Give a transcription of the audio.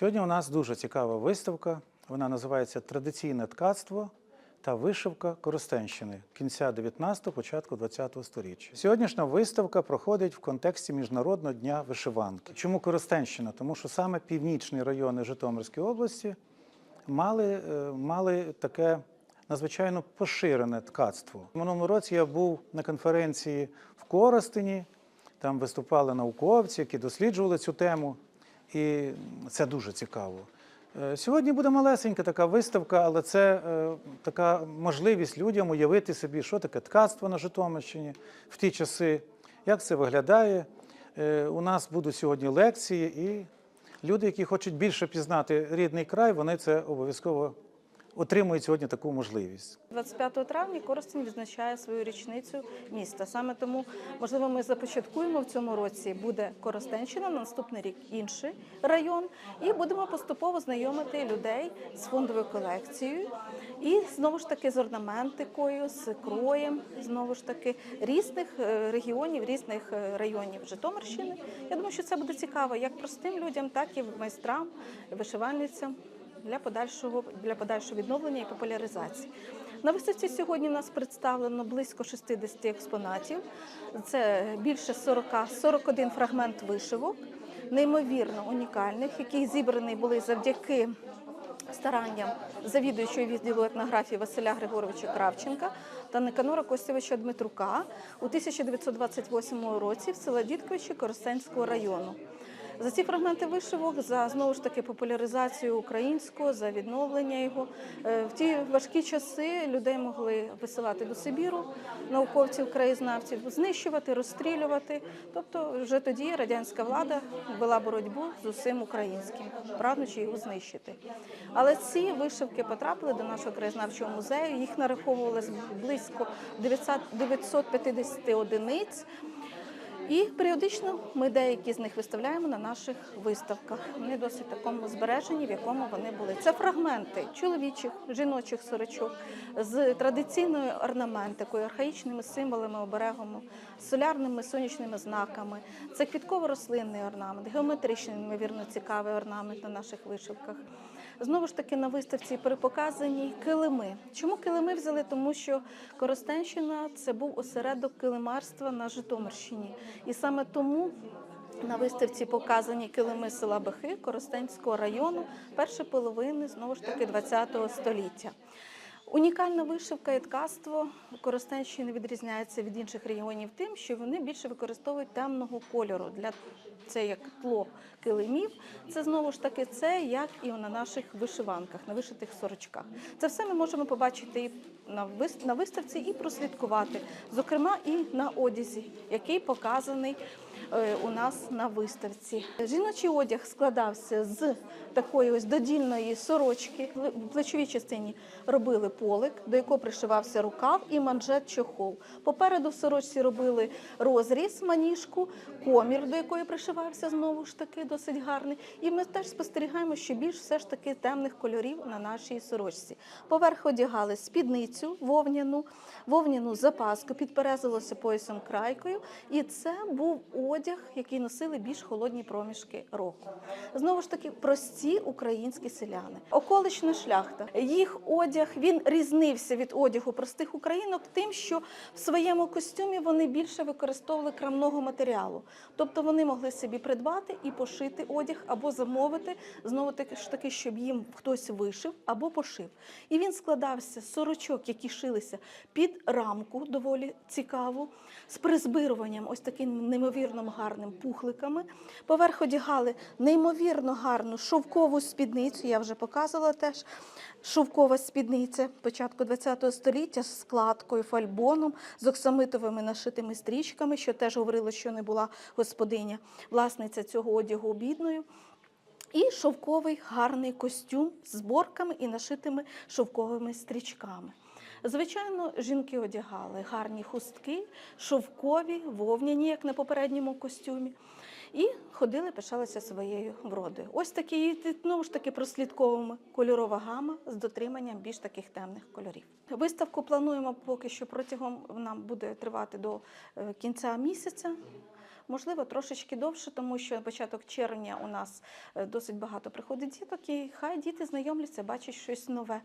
Сьогодні у нас дуже цікава виставка. Вона називається Традиційне ткацтво та вишивка Коростенщини кінця 19-го, початку 20-го століття. Сьогоднішня виставка проходить в контексті Міжнародного дня вишиванки. Чому Коростенщина? Тому що саме північні райони Житомирської області мали, е, мали таке надзвичайно поширене ткацтво. У минулому році я був на конференції в Коростені. Там виступали науковці, які досліджували цю тему, і це дуже цікаво. Е, Сьогодні буде малесенька така виставка, але це е, така можливість людям уявити собі, що таке ткацтво на Житомирщині в ті часи, як це виглядає. Е, У нас будуть сьогодні лекції, і люди, які хочуть більше пізнати рідний край, вони це обов'язково отримують сьогодні таку можливість. 25 травня Коростень відзначає свою річницю міста. Саме тому, можливо, ми започаткуємо в цьому році буде Коростенщина, на наступний рік інший район, і будемо поступово знайомити людей з фондовою колекцією і знову ж таки з орнаментикою, з кроєм, знову ж таки різних е, регіонів, різних е, районів Житомирщини. Я думаю, що це буде цікаво як простим людям, так і майстрам, вишивальницям для подальшого для подальшого відновлення і популяризації. На виставці сьогодні нас представлено близько 60 експонатів. Це більше 40, 41 фрагмент вишивок, неймовірно унікальних, які зібрані були завдяки старанням завідуючого відділу етнографії Василя Григоровича Кравченка та Никанора Костєвича Дмитрука у 1928 році в села Дідковичі Коростенського району. За ці фрагменти вишивок, за знову ж таки популяризацію українського, за відновлення його. Е, В ті важкі часи людей могли висилати до Сибіру, науковців, краєзнавців, знищувати, розстрілювати. Тобто, вже тоді радянська влада вела боротьбу з усім українським, прагнучи його знищити. Але ці вишивки потрапили до нашого краєзнавчого музею. Їх нараховувалось близько 900 950 одиниць. І періодично ми деякі з них виставляємо на наших виставках. Вони досить такому збереженні, в якому вони були. Це фрагменти чоловічих, жіночих сорочок з традиційною орнаментикою, архаїчними символами, оберегами, солярними сонячними знаками. Це квітково-рослинний орнамент, геометричний, неймовірно цікавий орнамент на наших вишивках. Знову ж таки на виставці перепоказані килими. Чому килими взяли? Тому що Коростенщина це був осередок килимарства на Житомирщині, і саме тому. На виставці показані килими села Бехи Коростенського району першої половини знову ж таки ХХ століття. Унікальна вишивка і ткацтво Коростенщини відрізняється від інших регіонів тим, що вони більше використовують темного кольору для це як тло килимів. Це знову ж таки це, як і на наших вишиванках, на вишитих сорочках. Це все ми можемо побачити і на вис- виставці і прослідкувати, зокрема і на одязі, який показаний у нас на виставці. Жіночий одяг складався з такої ось додільної сорочки. В плечовій частині робили полик, до якого пришивався рукав і манжет чохол. Попереду в сорочці робили розріз, маніжку, комір, до якої пришивався знову ж таки досить гарний. І ми теж спостерігаємо, що більш все ж таки темних кольорів на нашій сорочці. Поверх одягали спідницю вовняну, вовняну запаску, підперезалося поясом крайкою. І це був одяг, який носили більш холодні проміжки року. Знову ж таки, прості українські селяни. Околична шляхта. Їх одяг він різнився від одягу простих українок тим, що в своєму костюмі вони більше використовували крамного матеріалу. Тобто вони могли собі придбати і пошити одяг або замовити знову таки ж таки, щоб їм хтось вишив або пошив. І він складався з сорочок, які шилися під рамку, доволі цікаву, з призбируванням, ось таким неймовірно гарним пухликами. Поверх одягали неймовірно гарну шовкову спідницю. Я вже показувала теж. Шовкова спідниця початку ХХ століття з складкою, фальбоном, з оксамитовими нашитими стрічками, що теж говорило, що не була господиня, власниця цього одягу бідною. І шовковий гарний костюм з зборками і нашитими шовковими стрічками. Звичайно, жінки одягали гарні хустки, шовкові, вовняні, як на попередньому костюмі. І ходили, пишалися своєю вродою. Ось такі, знову ж таки, прослідковуємо кольорова гама з дотриманням більш таких темних кольорів. Виставку плануємо поки що протягом нам буде тривати до е, кінця місяця. можливо, трошечки довше, тому що початок червня у нас е, досить багато приходить діток, і хай діти знайомляться, бачать щось нове.